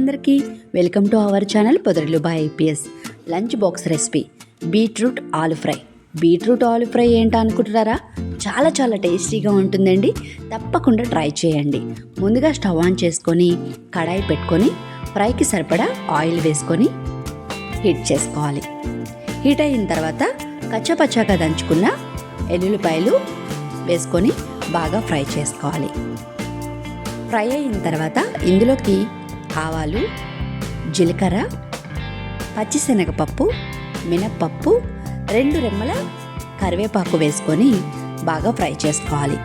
అందరికీ welcome to our channel పొదరిలు by IPS. Lunch box recipe beetroot aloo fry. Beetroot aloo fry ఏంటో అనుకుంటున్నారా చాలా చాలా టేస్టీగా ఉంటుందండి. తప్పకుండా ట్రై చేయండి. ముందుగా స్టవ్ ఆన్ చేసుకొని కడాయి పెట్టుకొని ఫ్రైకి సరిపడా ఆయిల్ వేసుకొని హీట్ చేసుకోవాలి. హీట్ అయిన తర్వాత కచ్చపచ్చగా దంచుకున్న ఎల్లుల్లిపాయలు వేసుకొని బాగా ఫ్రై చేసుకోవాలి. ఫ్రై అయిన తర్వాత ఇందులోకి ఆవాలు జీలకర్ర పచ్చిశనగపప్పు మినప్పప్పు రెండు రెమ్మల కరివేపాకు వేసుకొని బాగా ఫ్రై చేసుకోవాలి.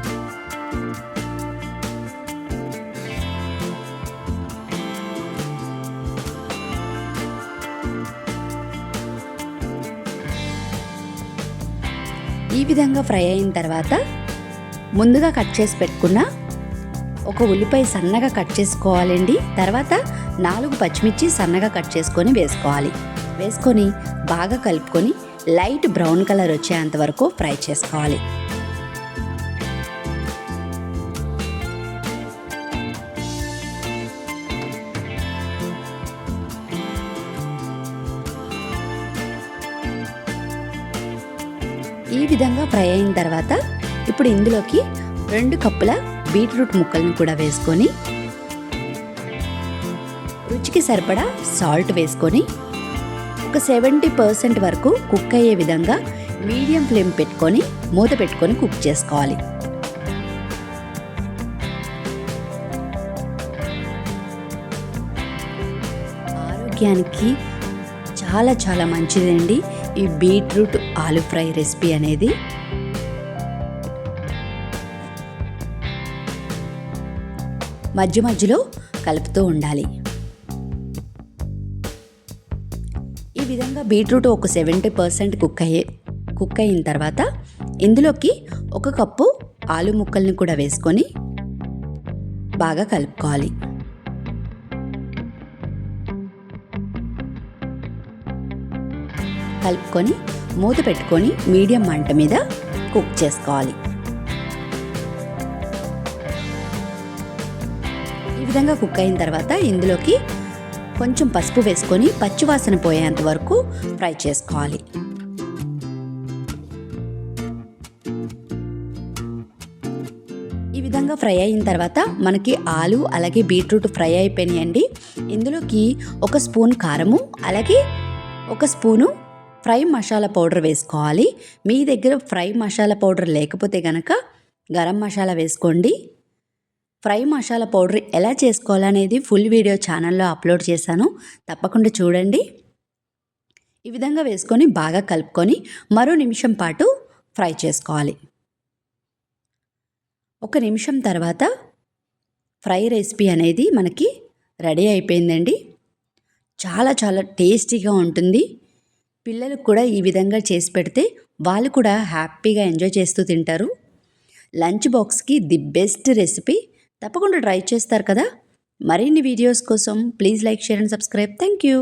ఈ విధంగా ఫ్రై అయిన తర్వాత ముందుగా కట్ చేసి పెట్టుకున్న ఒక ఉల్లిపాయ సన్నగా కట్ చేసుకోవాలండి. తర్వాత నాలుగు పచ్చిమిర్చి సన్నగా కట్ చేసుకొని వేసుకోవాలి. వేసుకొని బాగా కలుపుకొని లైట్ బ్రౌన్ కలర్ వచ్చేంత వరకు ఫ్రై చేసుకోవాలి. ఈ విధంగా ఫ్రై అయిన తర్వాత ఇప్పుడు ఇందులోకి రెండు కప్పుల బీట్రూట్ ముక్కలను కూడా వేసుకొని రుచికి సరిపడా సాల్ట్ వేసుకొని ఒక సెవెంటీ పర్సెంట్ వరకు కుక్ అయ్యే విధంగా మీడియం ఫ్లేమ్ పెట్టుకొని మూత పెట్టుకొని కుక్ చేసుకోవాలి. ఆరోగ్యానికి చాలా చాలా మంచిదండి ఈ బీట్రూట్ ఆలు ఫ్రై రెసిపీ అనేది. మధ్య మధ్యలో కలుపుతూ ఉండాలి. ఈ విధంగా బీట్రూట్ ఒక సెవెంటీ పర్సెంట్ కుక్ అయ్యే కుక్ అయిన తర్వాత ఇందులోకి ఒక కప్పు ఆలు ముక్కల్ని కూడా వేసుకొని బాగా కలుపుకోవాలి. కలుపుకొని మూత పెట్టుకొని మీడియం మంట మీద కుక్ చేసుకోవాలి. విధంగా కుక్ అయిన తర్వాత ఇందులోకి కొంచెం పసుపు వేసుకొని పచ్చివాసన పోయేంత వరకు ఫ్రై చేసుకోవాలి. ఈ విధంగా ఫ్రై అయిన తర్వాత మనకి ఆలు అలాగే బీట్రూట్ ఫ్రై అయిపోయినాయండి. ఇందులోకి ఒక స్పూన్ కారము అలాగే ఒక స్పూను ఫ్రై మసాలా పౌడర్ వేసుకోవాలి. మీ దగ్గర ఫ్రై మసాలా పౌడర్ లేకపోతే కనుక గరం మసాలా వేసుకోండి. ఫ్రై మసాలా పౌడర్ ఎలా చేసుకోవాలనేది ఫుల్ వీడియో ఛానల్లో అప్లోడ్ చేశాను. తప్పకుండా చూడండి. ఈ విధంగా వేసుకొని బాగా కలుపుకొని మరో నిమిషం పాటు ఫ్రై చేసుకోవాలి. ఒక నిమిషం తర్వాత ఫ్రై రెసిపీ అనేది మనకి రెడీ అయిపోయిందండి. చాలా చాలా టేస్టీగా ఉంటుంది. పిల్లలకు కూడా ఈ విధంగా చేసి పెడితే వాళ్ళు కూడా హ్యాపీగా ఎంజాయ్ చేస్తూ తింటారు. లంచ్ బాక్స్కి ది బెస్ట్ రెసిపీ తప్పకుండా ట్రై చేస్తారు కదా. మరిన్ని వీడియోస్ కోసం please like share and subscribe. Thank you